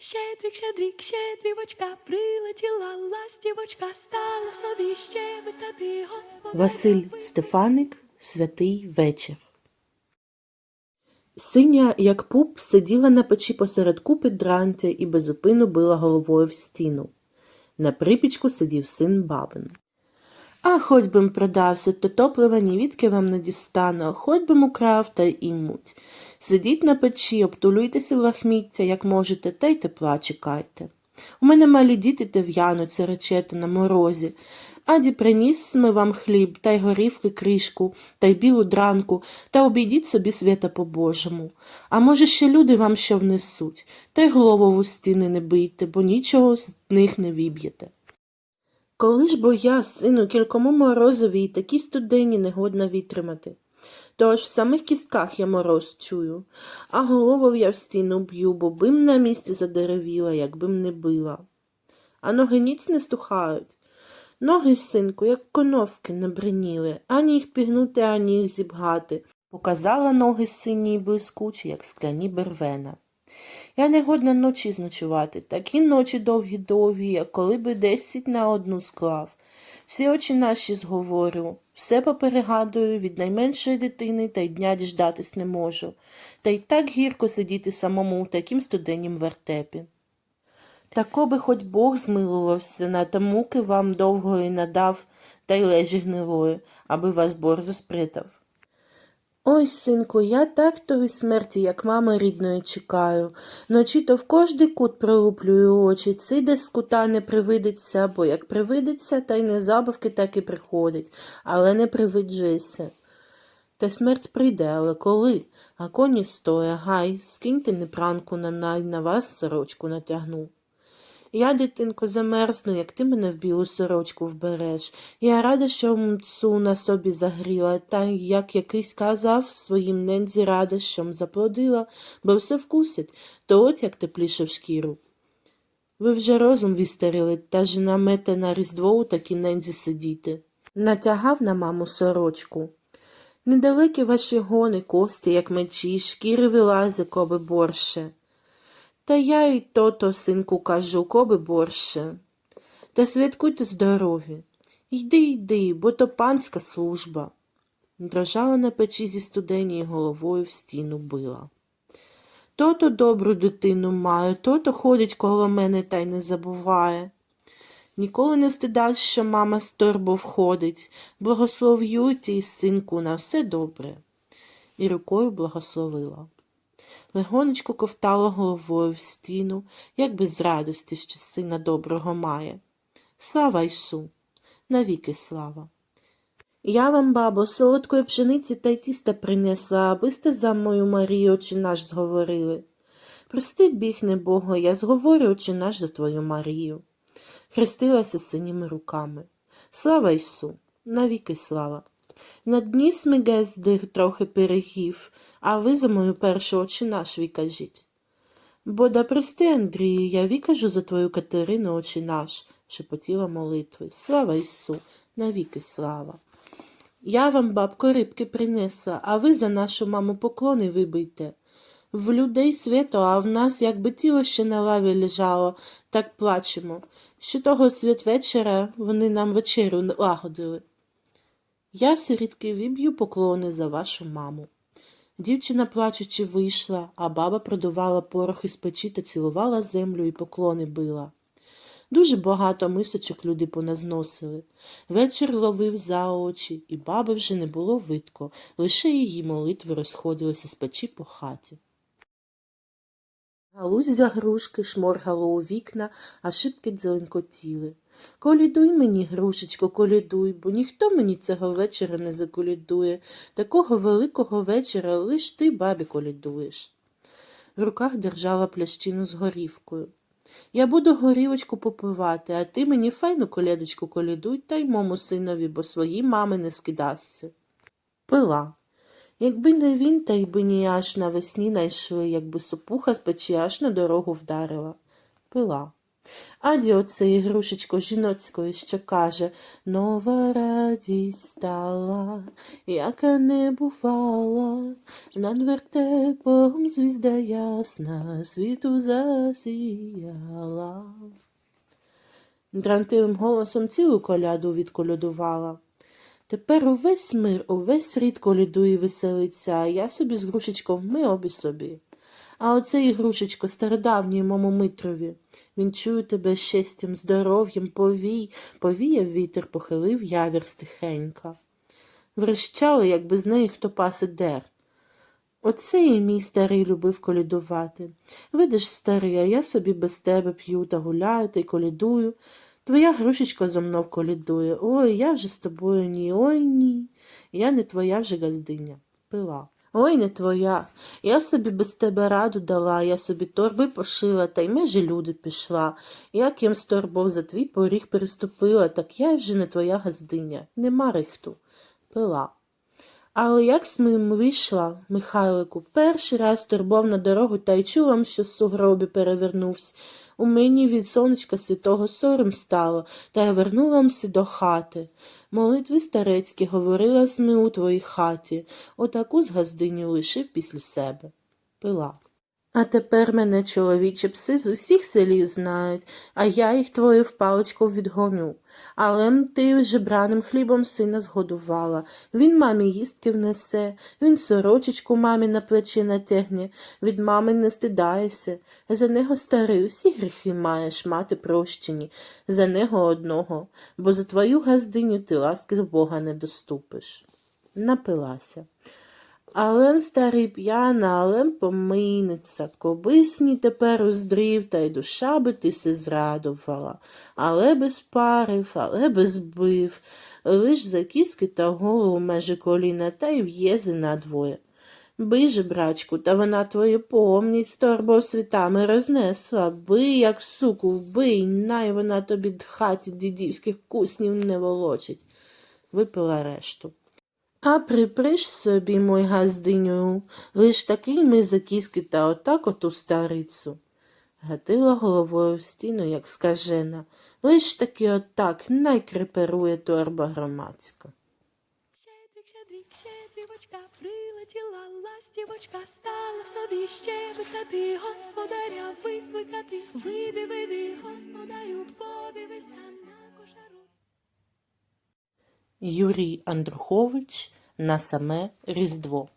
Щедрик, щедрик, щедрівочка, прилетіла ластівочка, стала собі щебетати господи. Василь Стефаник Святий вечір. Синя, як пуп, сиділа на печі посеред купи дрантя і безупину била головою в стіну. На припічку сидів син бабин. А хоч би м продався, то топлива ні відки вам не дістану, хоч би м украв та й імуть. Сидіть на печі, обтулюйтеся в лахміття, як можете, та й тепла чекайте. У мене малі діти те в'януть, серечете на морозі. Аді приніс ми вам хліб, та й горівки кришку, та й білу дранку, та обійдіть собі свята по-божому. А може, ще люди вам що внесуть, та й голову в стіни не бийте, бо нічого з них не віб'єте. Коли ж бо я, сину, кількому морозові й такі студені негодна вітримати. Тож в самих кістках я мороз чую, а голову я в стіну б'ю, бо бим на місці задеревіла, якбим не била. А ноги ніц не стухають. Ноги, синку, як коновки набриніли, ані їх пігнути, ані їх зібгати. Показала ноги сині й блискучі, як скляні бервена. Я не годна ночі зночувати, такі ночі довгі-довгі, як коли би десять на одну склав. Всі очі наші зговорю, все поперегадую від найменшої дитини та й дня діждатись не можу. Та й так гірко сидіти самому у такім студенім вертепі. Тако би хоч Бог змилувався на та муки вам довгої надав, та й лежі гнилої, аби вас борзо спритав. Ой, синку, я так тої смерті, як мами рідної, чекаю. Ночі то в кожний кут прилуплюю очі, ци де з кута не привидиться, бо як привидиться, та й незабавки так і приходить, але не привиджися. Та смерть прийде, але коли? А коні стоя, гай, скиньте непранку на най, на вас сорочку натягну. Я, дитинко, замерзну, як ти мене в білу сорочку вбереш. Я рада, що мцу на собі загріла, та як якийсь казав, своїм нензі рада, що заплодила, бо все вкусить, то от як тепліше в шкіру. Ви вже розум вістарили, та жена мете на різдво у такій нензі сидіти. Натягав на маму сорочку. Недалекі ваші гони, кости, як мечі, шкіри вилази, коби борше. Та я й то-то, синку, кажу, коби борше. Та святкуйте здорові. Йди, йди, бо то панська служба. Дрожала на печі зі студені і головою в стіну била. То-то добру дитину маю, то-то ходить коло мене та й не забуває. Ніколи не стидать, що мама з торбо входить. Благослов'ю тій, синку, на все добре. І рукою благословила. Легонечко ковтала головою в стіну, як без радості, що сина доброго має. Слава Ісу! Навіки слава! Я вам, бабо, солодкої пшениці та й тіста принесла, аби сте за мою Марію очі наш зговорили. Прости, біг небого, я зговорю очі наш за твою Марію. Хрестилася синіми руками. Слава Ісу! Навіки слава! Надніс ми гезди трохи пирогів, а ви за мою першу очі наш вікажіть. Бо да прости, Андрію, я вікажу за твою Катерину очі наш, шепотіла молитви. Слава Ісу, навіки слава. Я вам, бабко, рибки принесла, а ви за нашу маму поклони вибийте. В людей свято, а в нас якби тіло ще на лаві лежало, так плачемо. Ще того святвечора вони нам вечерю лагодили. Я сирітки віб'ю поклони за вашу маму. Дівчина, плачучи, вийшла, а баба продувала порох із печі та цілувала землю і поклони била. Дуже багато мисочок люди поназносили. Вечір ловив за очі, і баби вже не було видко, лише її молитви розходилися з печі по хаті. Галузь за грушки шморгало у вікна, а шибки дзеленкотіли. Колідуй мені, грушечко, колідуй, бо ніхто мені цього вечора не заколідує. Такого великого вечора лиш ти, бабі, колідуєш. В руках держала плящину з горівкою. Я буду горівочку попивати, а ти мені файну колядочку колідуй та й мому синові, бо свої мами не скидасться. Пила. Якби не він, та й би ні аж навесні найшли, якби сопуха з печі аж на дорогу вдарила. Пила. Аді оце ігрушечко жіноцької, що каже Нова радість стала, яка не бувала, над вертепом звізда ясна світу засіяла. Дрантивим голосом цілу коляду відколядувала. Тепер увесь мир, увесь світ колядує веселиться, а я собі з грушечком, ми обі собі. А оце ігрушечко стародавній мому Митрові. Він чує тебе щастям, здоров'ям, повій, повіяв вітер, похилив явір стихенька. Врещали, як без неї хто пасе дер. Оце і мій старий любив колядувати. Видиш, старий, а я собі без тебе п'ю та гуляю та й колядую. Твоя грушечка зо мною колядує. Ой, я вже з тобою ні, ой ні. Я не твоя вже газдиня. Пила. Ой, не твоя. Я собі без тебе раду дала, я собі торби пошила, та й межі люди пішла. Як їм з торбов за твій поріг переступила, так я й вже не твоя газдиня. Нема рихту. Пила. Але як смим вийшла, Михайлику, перший раз турбов на дорогу та й чула, що з сугробі перевернувся. У мені від сонечка святого сором стало, та я вернуламся до хати. Молитви старецькі говорила сни у твоїй хаті, отаку з газдиню лишив після себе. Пила. А тепер мене чоловічі пси з усіх селів знають, а я їх твою в паличку відгоню. Але ти жебраним хлібом сина згодувала. Він мамі їстки внесе, він сорочечку мамі на плечі натягне, від мами не стидаєшся. За нього старий усі гріхи маєш мати прощені, за нього одного, бо за твою газдиню ти ласки з Бога не доступиш. Напилася. Алем старий п'яна, алем помийниця, кобисні тепер уздрів, та й душа би ти се зрадувала. Але без парив, але без бив, лиш за кіски та голову межі коліна, та й в'єзи надвоє. Бий же, брачку, та вона твою помність з торбою світами рознесла. Бий, як суку, вбий, най вона тобі дхаті дідівських куснів не волочить. Випила решту. А приприш собі, мой газдиню, лиш такий ми закіски та отак оту старицю. Гатила головою в стіну, як скажена, лиш таки отак найкреперує торба громадська. Щедрик, щедрик, щедрівочка, прилетіла ластівочка, стала собі щебетати, господаря викликати. Вийди, вийди, господарю, подивися. Юрій Андрухович на саме Різдво.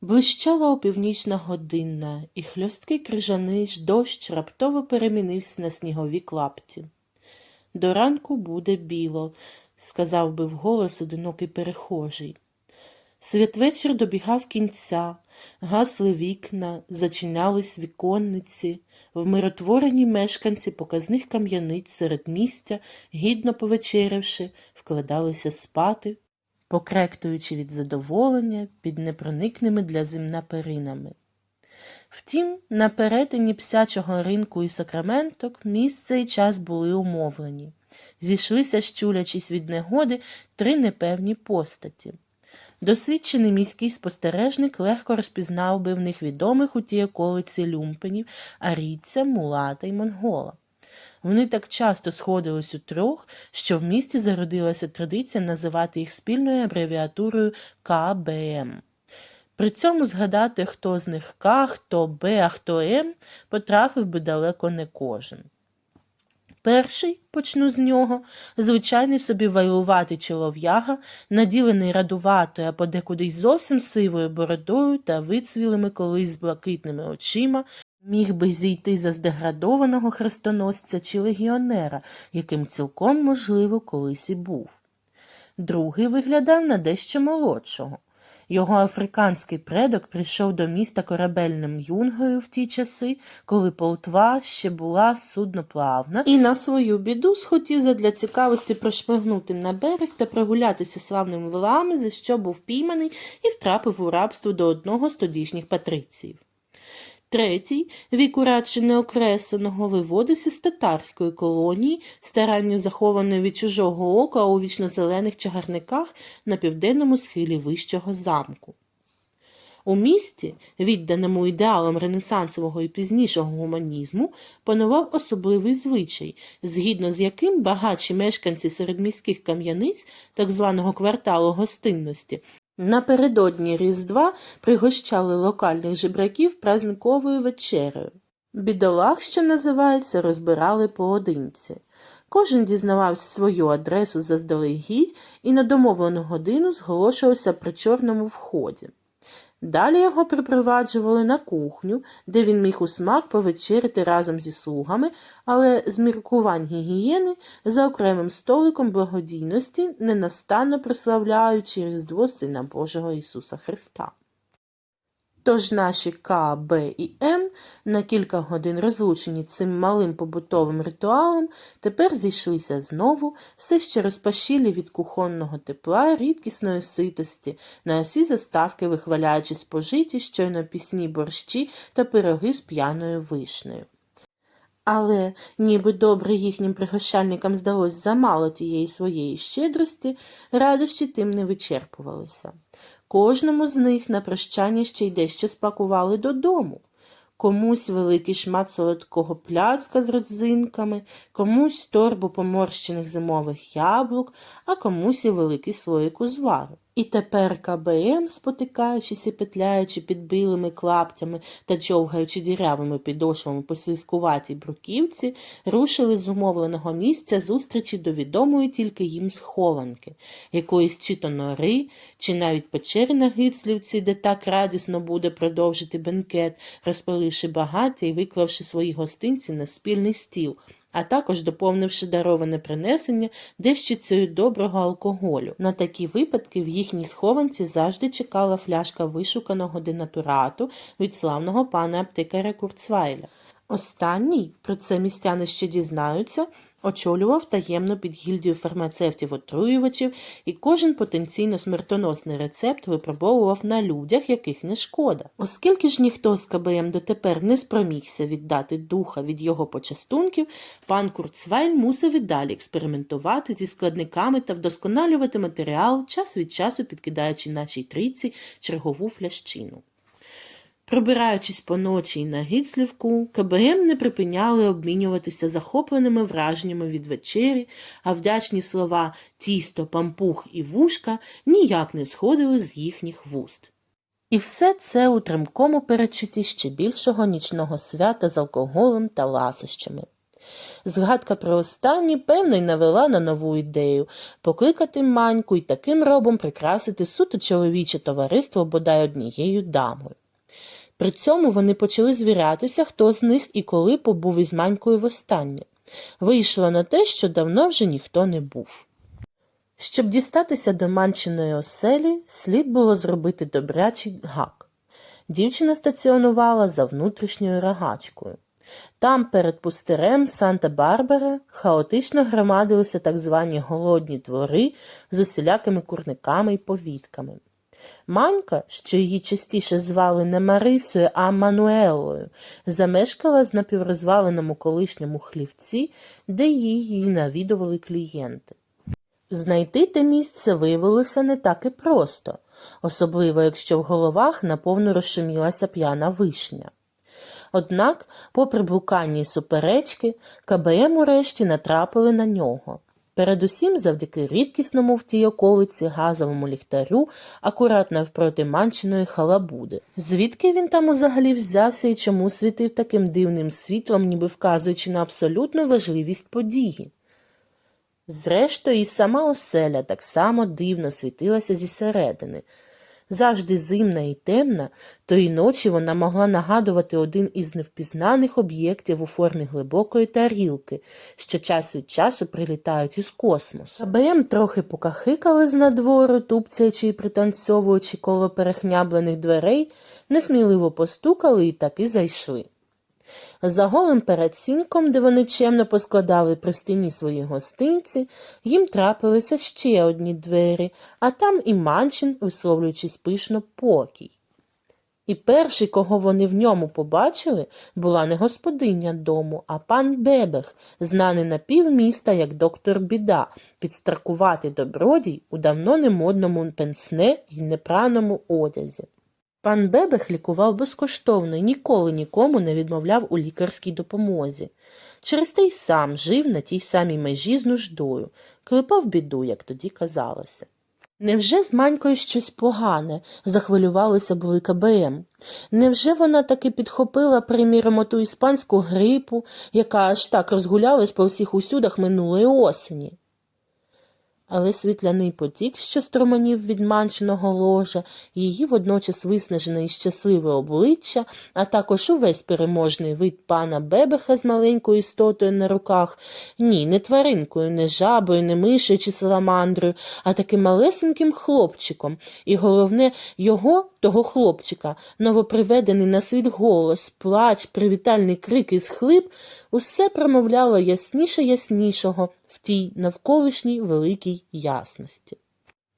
Блищала опівнічна годинна, і хльосткий крижаний ж дощ раптово перемінився на снігові клапті. До ранку буде біло, сказав би вголос одинокий перехожий. Святвечір добігав кінця, гасли вікна, зачинялись віконниці, вмиротворені мешканці показних кам'яниць серед містя, гідно повечерявши, вкладалися спати, покректуючи від задоволення під непроникними для земна перинами. Втім, на перетині псячого ринку і сакраменток місце і час були умовлені. Зійшлися, щулячись від негоди, три непевні постаті. Досвідчений міський спостережник легко розпізнав би в них відомих у тій околиці люмпенів, арійця, мулата й монгола. Вони так часто сходились у трьох, що в місті зародилася традиція називати їх спільною абревіатурою КБМ. При цьому згадати, хто з них К, хто Б, а хто М, потрапив би далеко не кожен. Перший, почну з нього, звичайний собі вайлуватий чолов'яга, наділений радуватою, а подекуди й зовсім сивою бородою та вицвілими колись блакитними очима, міг би зійти за здеградованого хрестоносця чи легіонера, яким цілком, можливо, колись і був. Другий виглядав на дещо молодшого. Його африканський предок прийшов до міста корабельним юнгою в ті часи, коли Полтва ще була судноплавна, і на свою біду схотів задля цікавості прошмигнути на берег та прогулятися славними вилами, за що був пійманий і втрапив у рабство до одного з тодішніх патриціїв. Третій, віку радше неокресленого, виводився з татарської колонії, старанню захованої від чужого ока у вічно-зелених чагарниках на південному схилі вищого замку. У місті, відданому ідеалам ренесансового і пізнішого гуманізму, панував особливий звичай, згідно з яким багатші мешканці середміських кам'яниць, так званого кварталу гостинності, напередодні Різдва пригощали локальних жебраків празниковою вечерею. Бідолах, що називається, розбирали поодинці. Кожен дізнавався свою адресу заздалегідь і на домовлену годину зголошувався при чорному вході. Далі його припроваджували на кухню, де він міг у смак повечеряти разом зі слугами, але з міркувань гігієни за окремим столиком благодійності, ненастанно прославляючи Різдво Сина Божого Ісуса Христа. Тож наші К, Б і М, на кілька годин розлучені цим малим побутовим ритуалом, тепер зійшлися знову, все ще розпашілі від кухонного тепла, рідкісної ситості, на усі заставки вихваляючи спожиті щойно пісні борщі та пироги з п'яною вишнею. Але, ніби добре їхнім пригощальникам здалось замало тієї своєї щедрості, радощі тим не вичерпувалися. Кожному з них на прощання ще й дещо спакували додому. Комусь великий шмат солодкого пляцка з родзинками, комусь торбу поморщених зимових яблук, а комусь і великий слоїк узвару. І тепер КБМ, спотикаючись і петляючи під білими клаптями та човгаючи дірявими підошвами по слизькуватій бруківці, рушили з умовленого місця зустрічі до відомої тільки їм схованки, якоїсь чи то нори, чи навіть печери на Гицлівці, де так радісно буде продовжити бенкет, розпаливши багаття і виклавши свої гостинці на спільний стіл, а також доповнивши дароване принесення дещицею доброго алкоголю. На такі випадки в їхній схованці завжди чекала фляшка вишуканого денатурату від славного пана аптекаря Курцвайля. Останній, про це містяни ще дізнаються, очолював таємну підгільдію фармацевтів-отруювачів і кожен потенційно смертоносний рецепт випробовував на людях, яких не шкода. Оскільки ж ніхто з КБМ дотепер не спромігся віддати духа від його почастунків, пан Курцвайль мусив і далі експериментувати зі складниками та вдосконалювати матеріал, час від часу підкидаючи нашій трійці чергову флящину. Пробираючись по ночі й на Гіцлівку, КБМ не припиняли обмінюватися захопленими враженнями від вечері, а вдячні слова тісто, пампух і вушка ніяк не сходили з їхніх вуст. І все це у тремкому перечутті ще більшого нічного свята з алкоголем та ласощами. Згадка про останні, певно, й навела на нову ідею покликати маньку і таким робом прикрасити суто чоловіче товариство бодай однією дамою. При цьому вони почали звірятися, хто з них і коли побув із манькою востаннє. Вийшло на те, що давно вже ніхто не був. Щоб дістатися до манчиної оселі, слід було зробити добрячий гак. Дівчина стаціонувала за внутрішньою рогачкою. Там, перед пустирем Санта-Барбара, хаотично громадилися так звані голодні двори з усілякими курниками й повітками. Манька, що її частіше звали не Марисою, а Мануелою, замешкала з напіврозваленому колишньому хлівці, де її навідували клієнти. Знайти те місце виявилося не так і просто, особливо якщо в головах наповну розшумілася п'яна вишня. Однак, попри блукання й суперечки, КБМ урешті натрапили на нього. Передусім завдяки рідкісному в тій околиці газовому ліхтарю, акуратно навпроти манчиної халабуди. Звідки він там взагалі взявся і чому світив таким дивним світлом, ніби вказуючи на абсолютну важливість події? Зрештою, і сама оселя так само дивно світилася зі середини. Завжди зимна і темна, тої ночі вона могла нагадувати один із невпізнаних об'єктів у формі глибокої тарілки, що час від часу прилітають із космосу. АБМ трохи покахикали з надвору, тупцячи і пританцьовуючи коло перехняблених дверей, несміливо постукали і таки зайшли. За голим передсінком, де вони чемно поскладали при стіні свої гостинці, їм трапилися ще одні двері, а там і манчин, висловлюючись пишно покій. І перший, кого вони в ньому побачили, була не господиня дому, а пан Бебех, знаний на півміста як доктор Біда, підстаркуватий добродій у давно немодному пенсне й непраному одязі. Пан Бебех лікував безкоштовно і ніколи нікому не відмовляв у лікарській допомозі. Через те й сам жив на тій самій межі з нуждою, клепав біду, як тоді казалося. Невже з Манькою щось погане? захвилювалися були КБМ. Невже вона таки підхопила, приміром, оту іспанську грипу, яка аж так розгулялась по всіх усюдах минулої осені? Але світляний потік, що строманів від манченого ложа, її водночас виснажене і щасливе обличчя, а також увесь переможний вид пана Бебеха з маленькою істотою на руках, ні, не тваринкою, не жабою, не мишею чи саламандрою, а таким малесеньким хлопчиком, і головне, його, того хлопчика, новоприведений на світ голос, плач, привітальний крик і схлип, усе промовляло ясніше яснішого в тій навколишній великій ясності.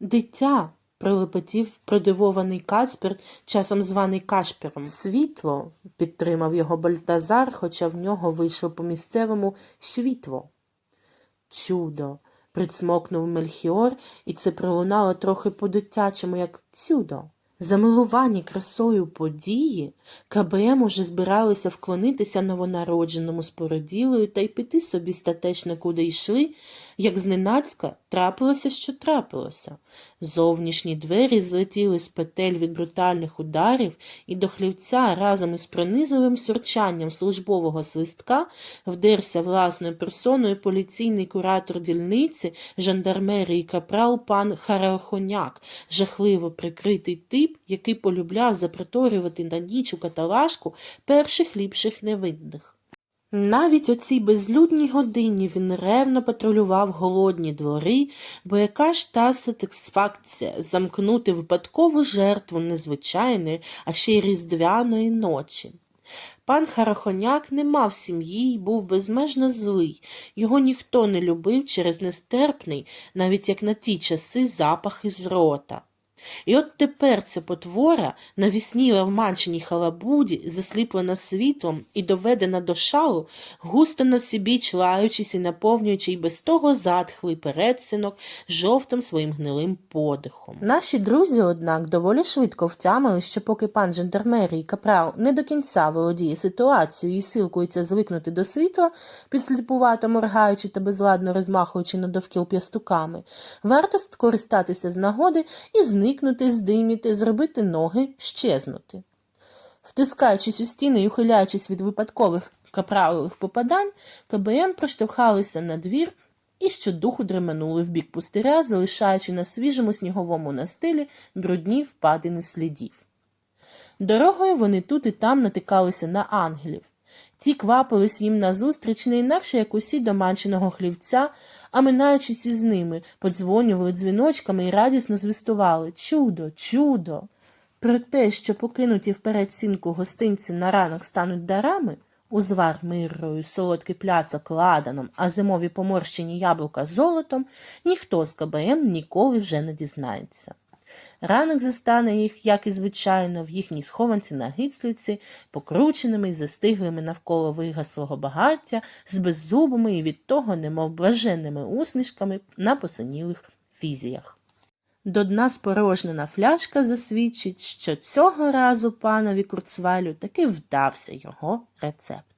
Дитя. пролепотів продивований Каспер, часом званий Кашпером. Світло, підтримав його Бальтазар, хоча в нього вийшло по місцевому світло. Чудо. присмокнув Мельхіор, і це пролунало трохи по-дитячому, як чудо. Замилувані красою події, КБМ уже збиралися вклонитися новонародженому спороділою та й піти собі статечно куди йшли, як зненацька трапилося, що трапилося. Зовнішні двері злетіли з петель від брутальних ударів, і до хлівця разом із пронизливим сюрчанням службового свистка вдерся власною персоною поліційний куратор дільниці, жандармерії капрал пан Харахоняк, жахливо прикритий тип, який полюбляв заприторювати на ніч у каталажку перших ліпших невинних. Навіть о цій безлюдній годині він ревно патрулював голодні двори, бо яка ж та сатисфакція замкнути випадкову жертву незвичайної, а ще й різдвяної ночі. Пан Харахоняк не мав сім'ї й був безмежно злий, його ніхто не любив через нестерпний, навіть як на ті часи, запах із рота. І от тепер ця потвора, навісніла в манченій халабуді, засліплена світлом і доведена до шалу, густо на всібіч лаючись і наповнюючи й без того затхлий передсинок жовтим своїм гнилим подихом. Наші друзі, однак, доволі швидко втямили, що поки пан жандармерій капрал не до кінця володіє ситуацією і силкується звикнути до світла, підсліпувато моргаючи та безладно розмахуючи на довкіл п'ястуками, варто скористатися з нагоди і зникнути здиміти, зробити ноги, щезнути. Втискаючись у стіни і ухиляючись від випадкових капралових попадань, КБМ проштовхалися на двір і щодуху дременули в бік пустиря, залишаючи на свіжому сніговому настилі брудні впадини слідів. Дорогою вони тут і там натикалися на ангелів. Ті квапились їм назустріч не інакше, як усі до манченого хлівця, а минаючись із ними, подзвонювали дзвіночками і радісно звістували Чудо, чудо. Про те, що покинуті вперед сінку гостинці на ранок стануть дарами, узвар миррою, солодкий пляцок ладаном, а зимові поморщені яблука золотом, ніхто з КБМ ніколи вже не дізнається. Ранок застане їх, як і звичайно, в їхній схованці на гицлівці, покрученими й застиглими навколо вигаслого багаття, з беззубими і від того немов блаженними усмішками на посинілих фізіях. До дна спорожнена фляжка засвідчить, що цього разу панові Курцвалю таки вдався його рецепт.